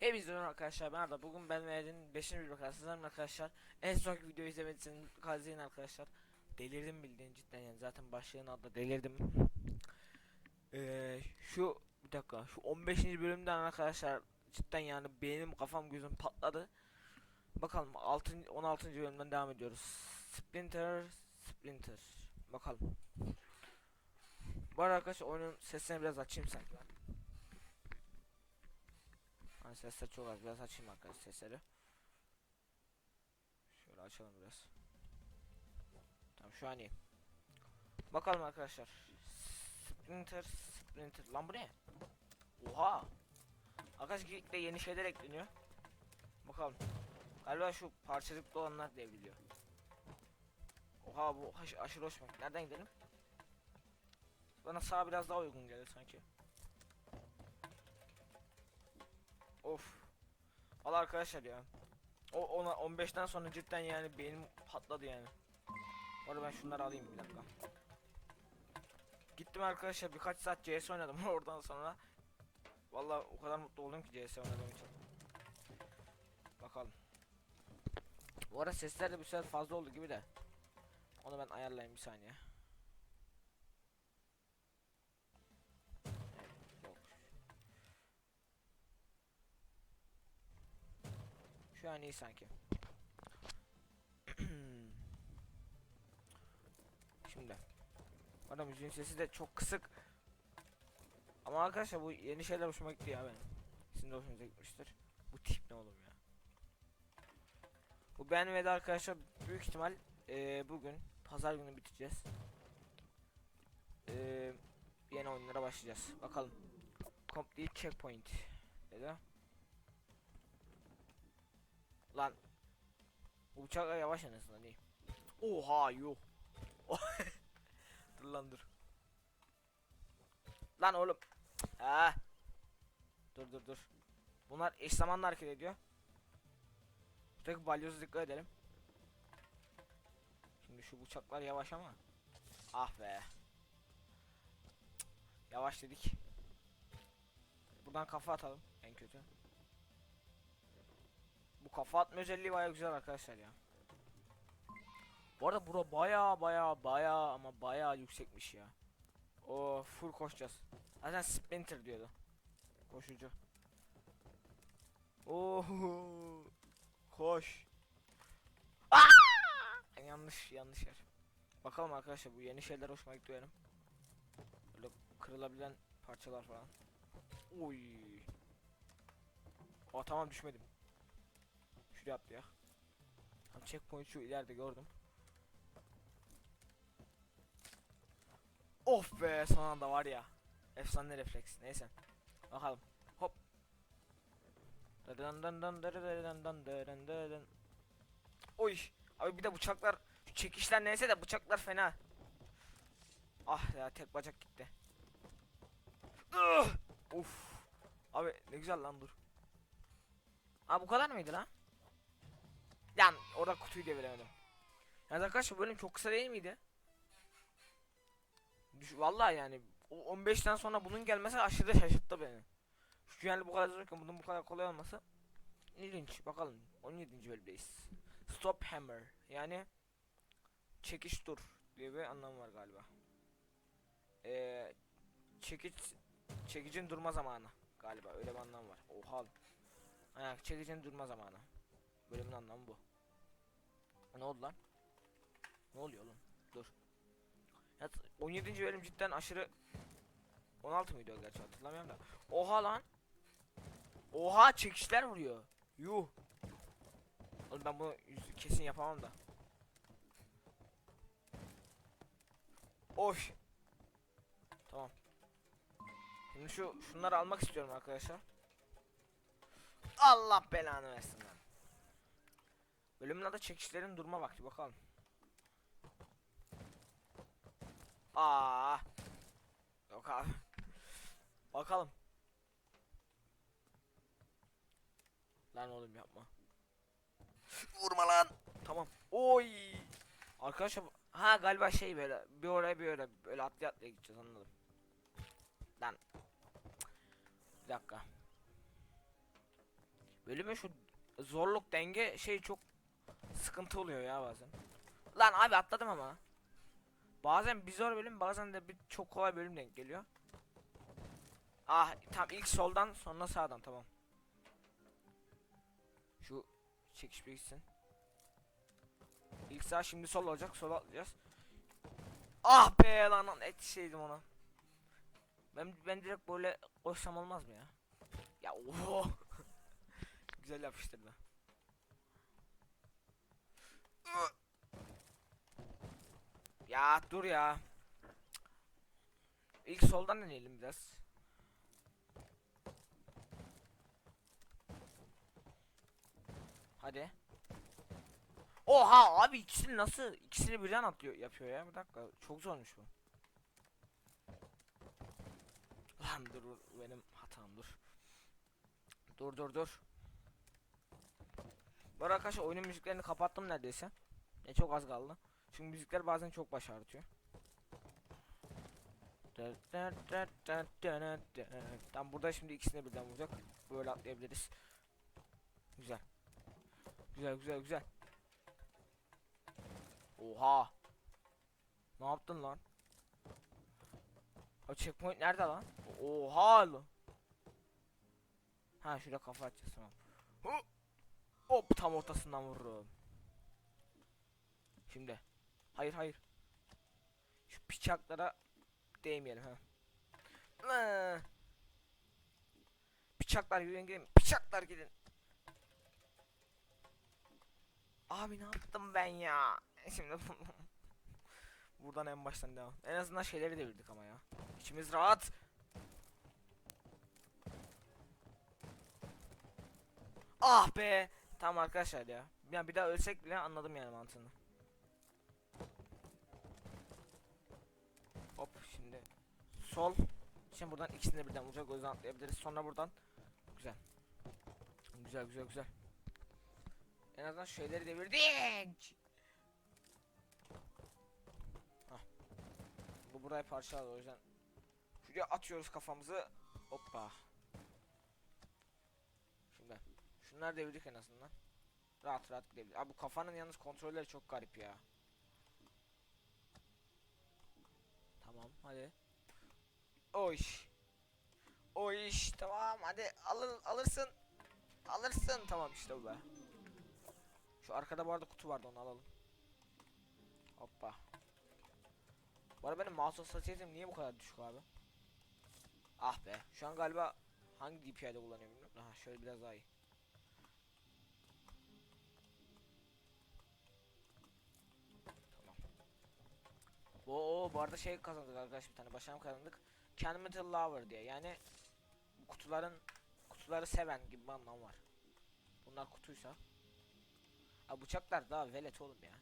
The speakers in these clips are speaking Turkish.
Hepinize merhaba arkadaşlar ben Arda bugün ben verdiğim 5. bir arkadaşlar arkadaşlar en sonki videoyu izlemediyseniz kazıyın arkadaşlar delirdim bildiğin cidden yani zaten başlığın adında delirdim ee, şu bir dakika şu 15. bölümden arkadaşlar cidden yani benim kafam gözüm patladı bakalım 6. 16. bölümden devam ediyoruz Splinter Splinter bakalım bu arkadaşlar oyunun sesini biraz açayım sanki ben sesler çok az. Biraz açayım arkadaşlar sesleri. Şöyle açalım biraz. Tamam şu an iyi. Bakalım arkadaşlar. Splinter, Splinter. Lan bu ne? Oha. Arkadaşlar gitgide yeni şeyler ekleniyor. Bakalım. Galiba şu parçacıklı olanlar devriliyor. Oha bu aş aşırı hoşuma. Nereden gidelim? Bana sağ biraz daha uygun gelir sanki. Of. Al arkadaşlar ya. O ona 15'ten sonra cidden yani benim patladı yani. Bu arada ben şunları alayım bir dakika. Gittim arkadaşlar birkaç saat CS oynadım oradan sonra. Vallahi o kadar mutlu oldum ki CS oynadığım için. Bakalım. Bu arada sesler de bir sefer fazla oldu gibi de. Onu ben ayarlayayım bir saniye. Şu an iyi sanki. Şimdi. Bana müziğin sesi de çok kısık. Ama arkadaşlar bu yeni şeyler hoşuma gitti ya benim. Sizin de hoşunuza gitmiştir. Bu tip ne oğlum ya. Bu ben ve de arkadaşlar büyük ihtimal eee, bugün pazar günü bitireceğiz. Eee, yeni oyunlara başlayacağız. Bakalım. Complete checkpoint. Dedi. Lan. Bu yavaş en azından. Oha yok. dur lan dur. Lan oğlum. Ha. Dur dur dur. Bunlar eş zamanlı hareket ediyor. Tek balyozu dikkat edelim. Şimdi şu uçaklar yavaş ama. Ah be. Yavaş dedik. Buradan kafa atalım en kötü. Bu kafa atma özelliği baya güzel arkadaşlar ya. Bu arada bura baya baya baya ama baya yüksekmiş ya. O full koşacağız. Zaten Splinter diyordu. Koşucu. Oo koş. Aa! Yanlış yanlış yer. Bakalım arkadaşlar bu yeni şeyler hoşuma gitti benim. Böyle kırılabilen parçalar falan. Oy. Aa tamam düşmedim şuraya atlayak. Checkpoint şu ileride gördüm. Of be son anda var ya. Efsane refleks. Neyse. Bakalım. Hop. Oy. Abi bir de bıçaklar şu çekişler neyse de bıçaklar fena. Ah ya tek bacak gitti. of. Abi ne güzel lan dur. Aa bu kadar mıydı lan? Yan orada kutuyu deviremedim. Ya arkadaşlar bölüm çok kısa değil miydi? Düş Vallahi yani o 15'ten sonra bunun gelmesi aşırı şaşırttı beni. Şu yani bu kadar zorken bunun bu kadar kolay olması ilginç. Bakalım 17. bölümdeyiz. Stop hammer yani çekiş dur diye bir anlamı var galiba. Ee, çekiç çekicin durma zamanı galiba öyle bir anlam var. Oha. Ha, çekicin durma zamanı. Bölümün anlamı bu. Ne oldu lan? Ne oluyor oğlum? Dur. Ya, t- 17. bölüm cidden aşırı 16 mıydı o gerçi hatırlamıyorum da. Oha lan. Oha çekişler vuruyor. Yuh. Oğlum ben bunu kesin yapamam da. Oş. Tamam. Şimdi şu şunları almak istiyorum arkadaşlar. Allah belanı versin lan. Bölümün adı çekişlerin durma vakti bakalım. Aa. Yok abi. Bakalım. Lan oğlum yapma. Vurma lan. Tamam. Oy. Arkadaşlar ha galiba şey böyle bir oraya bir oraya böyle atlaya atlaya gideceğiz anladım. Lan. Bir dakika. Bölümün şu zorluk denge şey çok sıkıntı oluyor ya bazen. Lan abi atladım ama. Bazen bir zor bölüm bazen de bir çok kolay bölüm denk geliyor. Ah tam ilk soldan sonra sağdan tamam. Şu çekiş bir gitsin. İlk sağ şimdi sol olacak sola atlayacağız. Ah be lan lan etişeydim ona. Ben ben direkt böyle koşsam olmaz mı ya? Ya oho. Güzel yapıştırdı. Ya dur ya. İlk soldan deneyelim biraz. Hadi. Oha abi ikisini nasıl ikisini birden atlıyor yapıyor ya bir dakika çok zormuş bu. Lan dur, benim hatam dur. Dur dur dur. Bu arada arkadaşlar oyunun müziklerini kapattım neredeyse. Ya çok az kaldı. Çünkü müzikler bazen çok baş ağrıtıyor. Tam burada şimdi ikisini birden vuracak. Böyle atlayabiliriz. Güzel. Güzel güzel güzel. Oha. Ne yaptın lan? O checkpoint nerede lan? Oha. Ha şurada kafa atacağız tamam. Hı! Hop tam ortasından vururum. Şimdi. Hayır hayır. Şu bıçaklara değmeyelim ha. Bıçaklar gidin gidin. Bıçaklar gidin. Abi ne yaptım ben ya? Şimdi buradan en baştan devam. En azından şeyleri devirdik ama ya. İçimiz rahat. Ah be. Tamam arkadaşlar ya. Yani bir daha ölsek bile anladım yani mantığını. Hop şimdi sol. Şimdi buradan ikisini de birden vuracak o yüzden atlayabiliriz. Sonra buradan güzel. Güzel güzel güzel. En azından şeyleri devirdik. Hah. Bu burayı parçaladı o yüzden. Şuraya atıyoruz kafamızı. Hoppa. Şimdi. Şunları devirdik en azından. Rahat rahat gidebilir. Abi bu kafanın yalnız kontrolleri çok garip ya. Tamam hadi. O iş. O iş tamam hadi alır alırsın. Alırsın tamam işte bu be. Şu arkada bu arada kutu vardı onu alalım. Hoppa. Bu arada benim mouse hassasiyetim niye bu kadar düşük abi? Ah be. Şu an galiba hangi DPI'de kullanıyorum bilmiyorum. Aha şöyle biraz daha iyi. Oo bu arada şey kazandık arkadaş bir tane başarım kazandık. Candmetal Lover diye yani kutuların kutuları seven gibi bir anlam var. Bunlar kutuysa. Ha bıçaklar daha velet oğlum ya.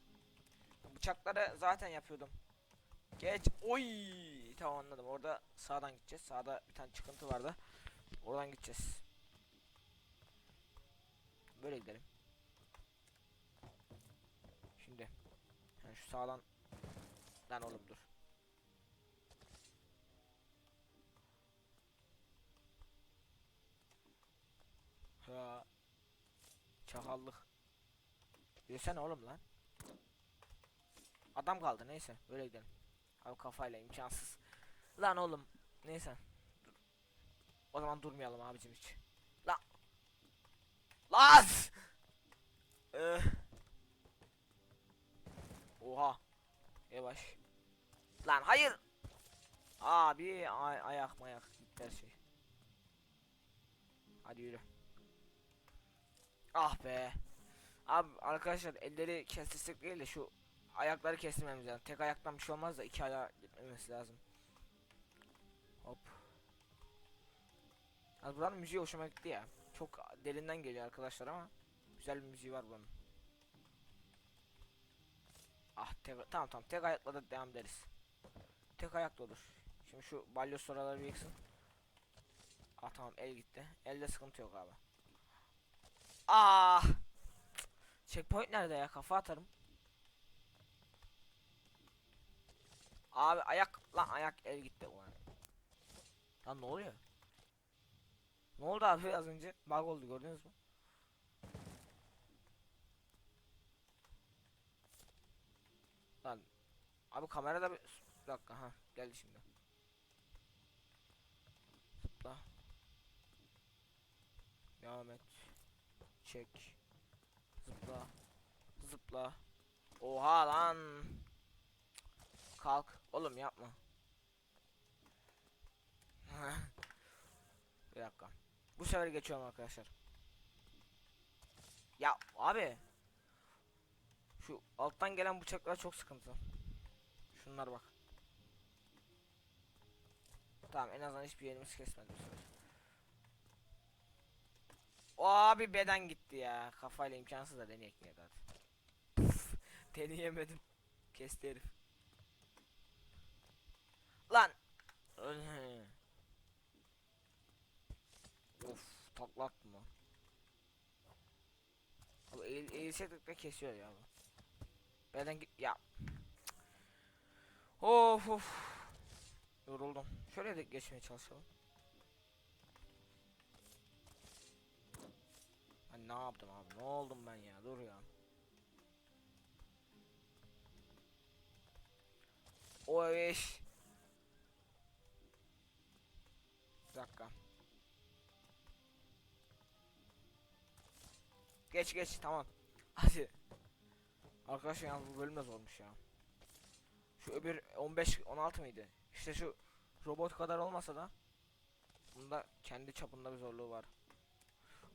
Bıçakları zaten yapıyordum. Geç. Oy! Tamam anladım. Orada sağdan gideceğiz. Sağda bir tane çıkıntı vardı. Oradan gideceğiz. Böyle gidelim. Şimdi. Yani şu sağdan. Lan oğlum dur. Ha. Çakallık. Yesene oğlum lan. Adam kaldı neyse böyle gidelim. Abi kafayla imkansız. Lan oğlum neyse. Dur. O zaman durmayalım abicim hiç. Lan. Lan. Hayır. Abi ay ayak mayak gitti her şey. Hadi yürü. Ah be. Abi arkadaşlar elleri kestirsek değil de şu ayakları kestirmemiz lazım. Tek ayaktan bir şey olmaz da iki ayağa gitmemesi lazım. Hop. Az buranın müziği hoşuma gitti ya. Çok derinden geliyor arkadaşlar ama güzel bir müziği var bunun. Ah tek, tamam tamam tek ayakla da devam ederiz tek ayaklı olur. Şimdi şu balyo soraları bir yıksın. Ah tamam el gitti. Elde sıkıntı yok abi. Ah! Checkpoint nerede ya? Kafa atarım. Abi ayak lan ayak el gitti ulan. Lan ne oluyor? Ne oldu abi az önce? Bug oldu gördünüz mü? Lan abi kamerada bir bir dakika ha geldi şimdi. Zıpla. Devam et. Çek. Zıpla. Zıpla. Oha lan. Kalk. Oğlum yapma. bir dakika. Bu sefer geçiyorum arkadaşlar. Ya abi. Şu alttan gelen bıçaklar çok sıkıntı. Şunlar bak. Tamam en azından hiçbir yerimiz kesmedi bu sefer. Abi beden gitti ya. Kafayla imkansız da deneyek ya zaten. Deneyemedim. Kesti herif. Lan. Of taklattım lan. Abi eğil, eğilsek kesiyor ya bu. Beden git ya. Of of. Yoruldum. Şöyle de geçmeye çalışalım. Ben ne yaptım abi? Ne oldum ben ya? Dur ya. O eş. Bir dakika. Geç geç tamam. Hadi. Arkadaşlar yalnız bu bölüm de zormuş ya. Şu öbür 15 16 mıydı? İşte şu robot kadar olmasa da bunda kendi çapında bir zorluğu var.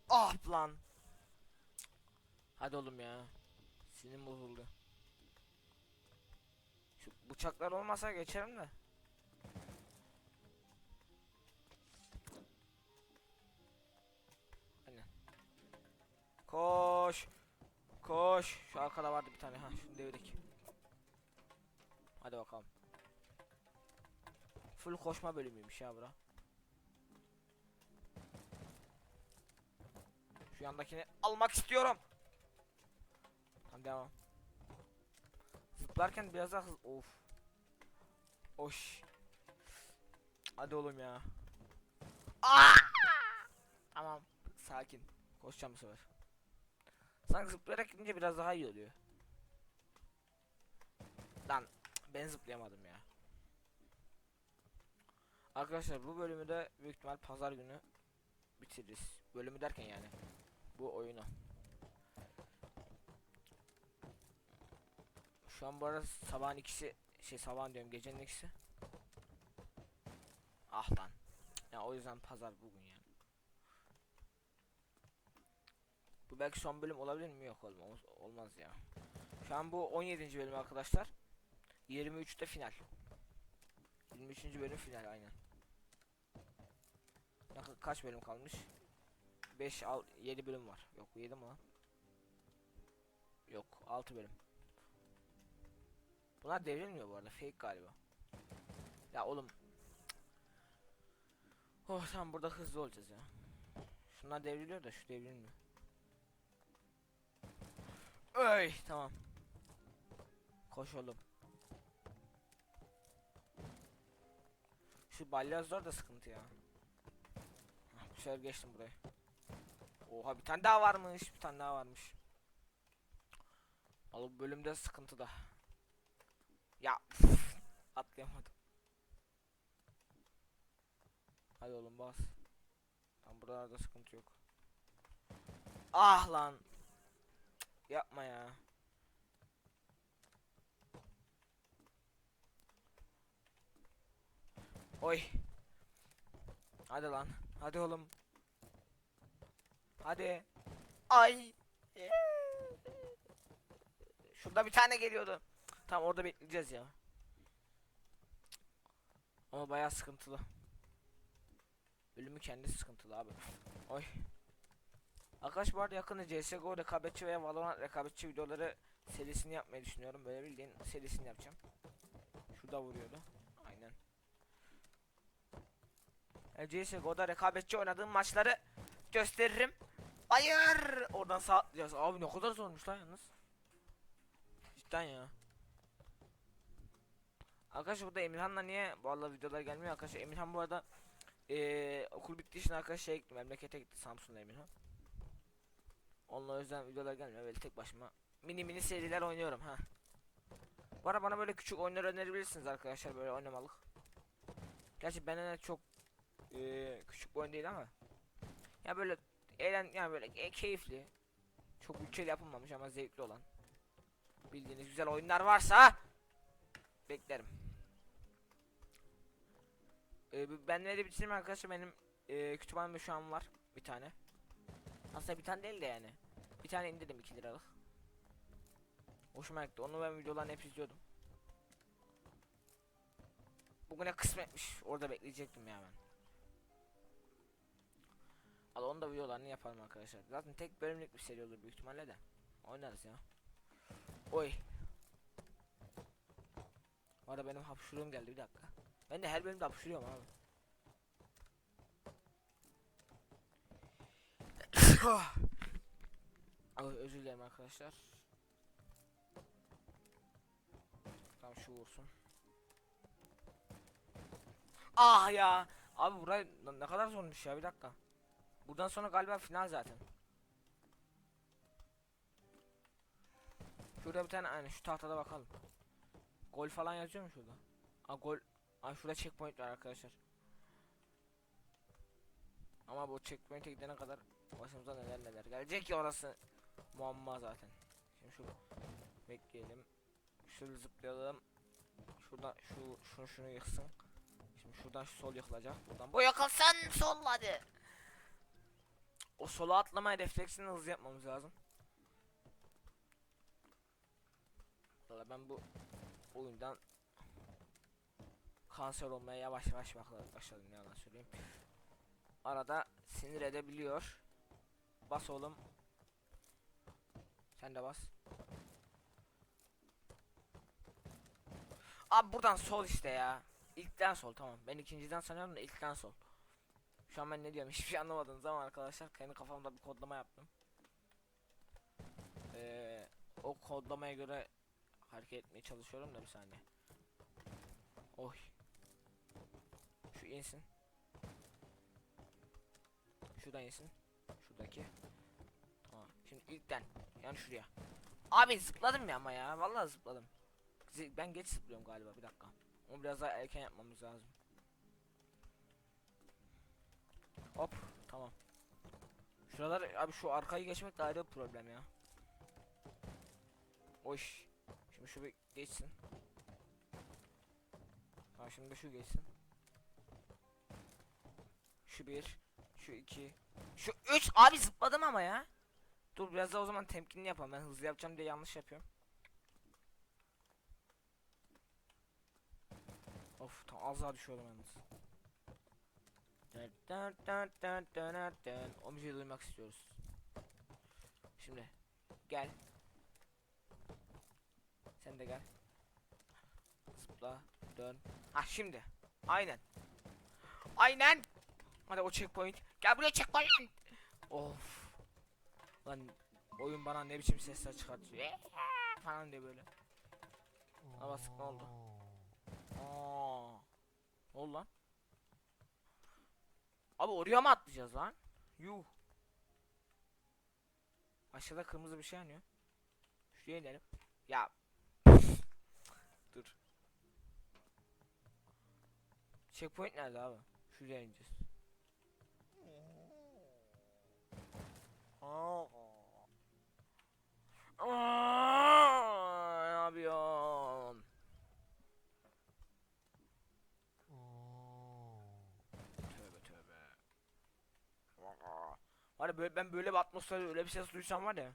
Ah lan. Cık. Hadi oğlum ya. Sinirim bozuldu. Şu bıçaklar olmasa geçerim de. Aynen. Koş. Koş. Şu arkada vardı bir tane. Ha şunu devirdik. Hadi bakalım. Full koşma bölümüymüş ya bura. Şu yandakini almak istiyorum. Tamam devam. Zıplarken biraz daha hız... Of. Oş. Hadi oğlum ya. Tamam. Sakin. Koşacağım bu sefer. Sanki zıplayarak gidince biraz daha iyi oluyor. Lan ben zıplayamadım ya. Arkadaşlar bu bölümü de büyük ihtimal pazar günü bitiririz. Bölümü derken yani bu oyunu. Şu an bu arada sabahın ikisi şey sabahın diyorum gecenin ikisi. Ah lan. Ya o yüzden pazar bugün yani. Bu belki son bölüm olabilir mi? Yok olmaz, olmaz ya. Şu an bu 17. bölüm arkadaşlar. 23'te final. 23. bölüm final aynen. Ne ka- kaç bölüm kalmış? 5 al 7 bölüm var. Yok 7 mi lan? Yok 6 bölüm. Bunlar devrilmiyor bu arada. Fake galiba. Ya oğlum. Oh tamam burada hızlı olacağız ya. Şunlar devriliyor da şu devrilmiyor. Öy tamam. Koş oğlum. Şu balyozlar da sıkıntı ya. Sefer geçtim burayı. Oha bir tane daha varmış. Bir tane daha varmış. Al bu bölümde sıkıntı da. Ya atlayamadım. Hadi oğlum bas. Tam buralarda sıkıntı yok. Ah lan. Cık, Yapma ya. Oy. Hadi lan. Hadi oğlum. Hadi. Ay. Şurada bir tane geliyordu. Tamam orada bekleyeceğiz ya. Ama bayağı sıkıntılı. Bölümü kendisi sıkıntılı abi. Oy. Arkadaş bu arada yakında CSGO rekabetçi veya Valorant rekabetçi videoları serisini yapmayı düşünüyorum. Böyle bildiğin serisini yapacağım. Şurada vuruyordu. Aynen. Yani CSGO'da rekabetçi oynadığım maçları gösteririm. Hayır! Oradan sağ atlayacağız. Abi ne kadar zormuş lan yalnız. Cidden ya. Arkadaşlar burada Emirhan'la niye arada videolar gelmiyor arkadaşlar. Emirhan bu arada eee okul bittiği için arkadaşlar şeye gitti memlekete gitti Samsun'da Emirhan. Onunla o yüzden videolar gelmiyor böyle tek başıma mini mini seriler oynuyorum ha. Arada bana böyle küçük oyunlar önerebilirsiniz arkadaşlar böyle oynamalık. Gerçi benden de çok eee, küçük bir değil ama. Ya böyle eğlen yani böyle e, keyifli. Çok bütçeli yapılmamış ama zevkli olan. Bildiğiniz güzel oyunlar varsa beklerim. Ee, ben de bitireyim arkadaşlar benim e, kütüphanemde şu an var bir tane. Aslında bir tane değil de yani. Bir tane indirdim 2 liralık. Hoşuma gitti. Onu ben videolarını hep izliyordum. Bugüne kısmetmiş. Orada bekleyecektim ya ben. Al onu da videolarını yaparım arkadaşlar. Zaten tek bölümlük bir seri olur büyük ihtimalle de. Oynarız ya. Oy. Bu arada benim hapşuruğum geldi bir dakika. Ben de her bölümde hapşuruyorum abi. Ay, özür dilerim arkadaşlar. Tamam şu vursun. Ah ya. Abi burayı ne kadar zormuş ya bir dakika. Buradan sonra galiba final zaten. Şurada bir tane aynı şu tahtada bakalım. Gol falan yazıyor mu şurada? Aa gol. Aa şurada checkpoint var arkadaşlar. Ama bu checkpoint'e gidene kadar başımıza neler neler gelecek ki orası muamma zaten. Şimdi şu bekleyelim. Şöyle zıplayalım. Şuradan şu şunu şunu yıksın. Şimdi şuradan şu sol yıkılacak. Buradan bu yıkılsın sol hadi. O sola atlamaya refleksini hızlı yapmamız lazım. Valla ben bu oyundan kanser olmaya yavaş yavaş başladım yalan söyleyeyim. Arada sinir edebiliyor. Bas oğlum. Sen de bas. Abi buradan sol işte ya. İlkten sol tamam. Ben ikinciden sanıyorum da ilkten sol. Şu an ben ne diyorum hiçbir şey anlamadığınız zaman arkadaşlar kendi kafamda bir kodlama yaptım. Ee, o kodlamaya göre hareket etmeye çalışıyorum da bir saniye. Oy. Şu insin. Şuradan insin. Şuradaki. Tamam. Şimdi ilkten. Yani şuraya. Abi zıpladım ya ama ya. Vallahi zıpladım. Ben geç zıplıyorum galiba. Bir dakika. Onu biraz daha erken yapmamız lazım. Hop. Tamam. Şuralar abi şu arkayı geçmek de ayrı bir problem ya. Oş. Şimdi şu bir geçsin. Tamam şimdi şu geçsin. Şu bir, şu iki, şu üç. Abi zıpladım ama ya. Dur biraz daha o zaman temkinli yapalım. Ben hızlı yapacağım diye yanlış yapıyorum. Of tam az daha düşüyordum yalnız. O müziği duymak istiyoruz. Şimdi gel. Sen de gel. Zıpla, dön. Ha şimdi. Aynen. Aynen. Hadi o checkpoint. Gel buraya checkpoint. Of. Lan oyun bana ne biçim sesler çıkartıyor. falan diye böyle. Ama basık ne oldu? Aa. Ne oldu lan? Abi oraya mı atlayacağız lan? Yuh. Aşağıda kırmızı bir şey yanıyor. Şuraya inelim. Ya. Dur. Checkpoint nerede abi? Şuraya ineceğiz. Aa. Aa, ne yapıyorsun? Var ya böyle ben böyle bir atmosferde öyle bir ses duysam var ya.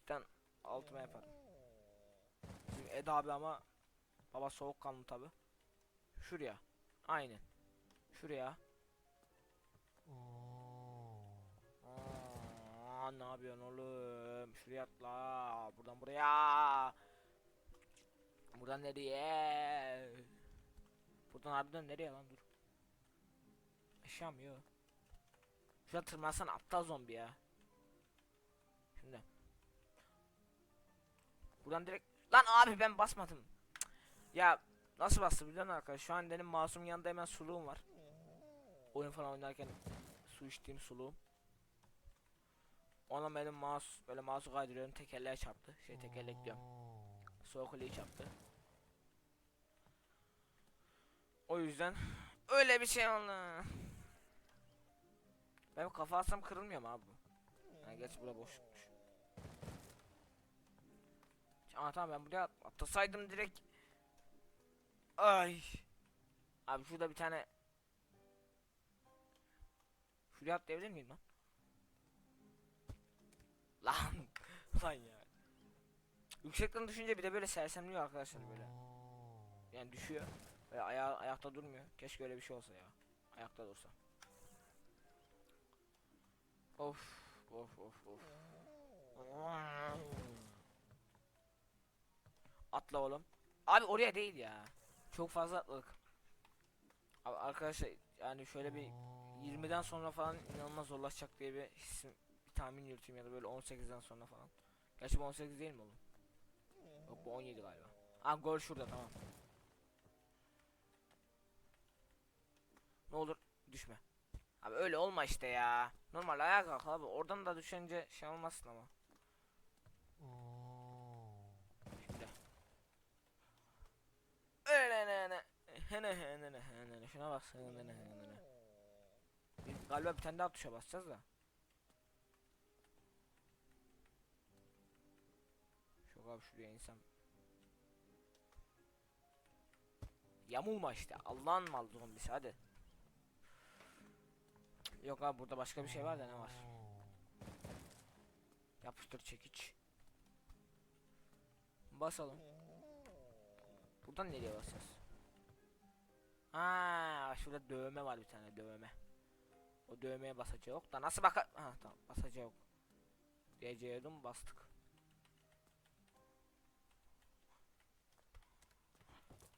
Cidden altıma yaparım. Bizim Ed abi ama baba soğukkanlı tabi. Şuraya. Aynen. Şuraya. Aa, ne yapıyorsun oğlum? Şuraya atla. Buradan buraya. Buradan nereye? Buradan harbiden nereye lan dur. Aşağı mı yok? Şuraya tırmansan aptal zombi ya. Şimdi. Buradan direkt lan abi ben basmadım. Ya nasıl bastı biliyor musun arkadaş? Şu an benim masum yanında hemen suluğum var. Oyun falan oynarken su içtiğim suluğum. Ona benim mouse böyle mouse'u kaydırıyorum tekerleğe çarptı. Şey tekerlek diyorum. Soğuklu hiç yaptı. O yüzden öyle bir şey oldu. Ben kafa atsam kırılmıyor mu abi bu? Ha, gerçi bura boşlukmuş. Aa tamam ben buraya at- atlasaydım direkt. Ay. Abi şurada bir tane. Şuraya atlayabilir miyim lan? Lan. Lan ya. Yüksekten düşünce bir de böyle sersemliyor arkadaşlar böyle. Yani düşüyor. Ve ayağı ayakta durmuyor. Keşke öyle bir şey olsa ya. Ayakta dursa. Of of of of. Atla oğlum. Abi oraya değil ya. Çok fazla atladık. Abi arkadaşlar yani şöyle bir 20'den sonra falan inanılmaz zorlaşacak diye bir hissim, bir tahmin yürüteyim ya da böyle 18'den sonra falan. Gerçi bu 18 değil mi oğlum? Yok bu 17 galiba. Aa gol şurada tamam. Abi öyle olma işte ya. Normal ayağa kalk abi. Oradan da düşünce şey olmazsın ama. Şimdi. Şuna bak. Hene ne hene Galiba bir tane daha tuşa basacağız da. Şu abi şuraya insan. Yamulma işte. Allah'ın mal zombisi hadi. Yok abi burada başka bir şey var da ne var? Yapıştır çekiç. Basalım. Buradan nereye basacağız? Ha, şurada dövme var bir tane dövme. O dövmeye basacak yok da nasıl baka... Ha tamam basacak yok. Diyeceğim bastık.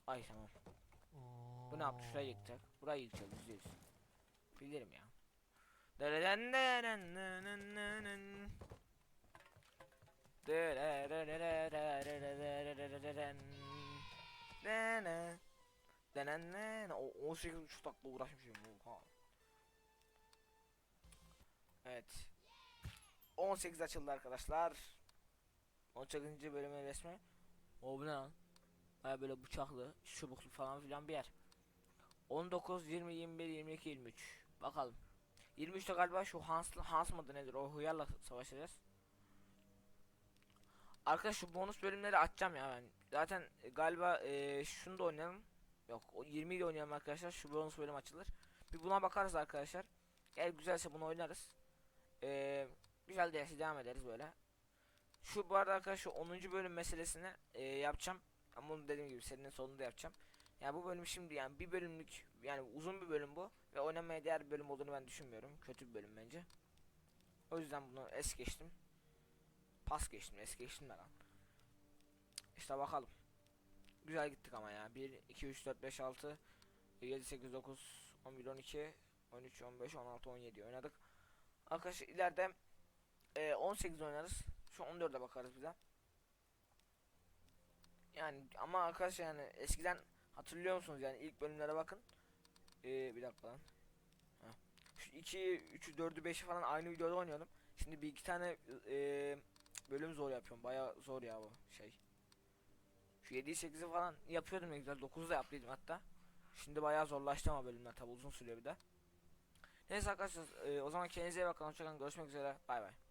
Ay tamam. Bu ne yaptı? Şuraya yıkacak. Burayı yıkacak yüzde yüz. Bilirim ya. O 18 buçuk dakika uğraşmışım. Oha. Evet. 18 açıldı arkadaşlar. 18. bölümün resmi. O bu ne lan? Baya böyle bıçaklı, çubuklu falan filan bir yer. 19, 20, 21, 22, 23. Bakalım. 23'te galiba şu Hans, Hans mıdır nedir o hıyarla savaşacağız. Arkadaş şu bonus bölümleri açacağım ya ben. Zaten e, galiba e, şunu da oynayalım. Yok o 20 ile oynayalım arkadaşlar. Şu bonus bölüm açılır. Bir buna bakarız arkadaşlar. Eğer güzelse bunu oynarız. E, güzel değilse devam ederiz böyle. Şu bu arada arkadaşlar 10. bölüm meselesini e, yapacağım. Ama bunu dediğim gibi serinin sonunda yapacağım. Yani bu bölüm şimdi yani bir bölümlük yani uzun bir bölüm bu ve oynamaya değer bir bölüm olduğunu ben düşünmüyorum. Kötü bir bölüm bence. O yüzden bunu es geçtim. Pas geçtim, es geçtim lan. İşte bakalım. Güzel gittik ama ya. 1 2 3 4 5 6 7 8 9 11 12 13 15 16 17 oynadık. Arkadaşlar ileride e, 18 oynarız. Şu 14'e bakarız bir de. Yani ama arkadaşlar yani eskiden hatırlıyor musunuz yani ilk bölümlere bakın. Ee, bir dakika lan. Ha. Şu 2, 3'ü, 4'ü, 5'i falan aynı videoda oynuyordum. Şimdi bir iki tane e, bölüm zor yapıyorum. Baya zor ya bu şey. Şu 7'yi 8'i falan yapıyordum ne güzel. 9'u da yaptıydım hatta. Şimdi bayağı zorlaştı ama bölümler tabi uzun sürüyor bir de. Neyse arkadaşlar e, o zaman kendinize iyi bakın. Hoşçakalın. Görüşmek üzere. Bay bay.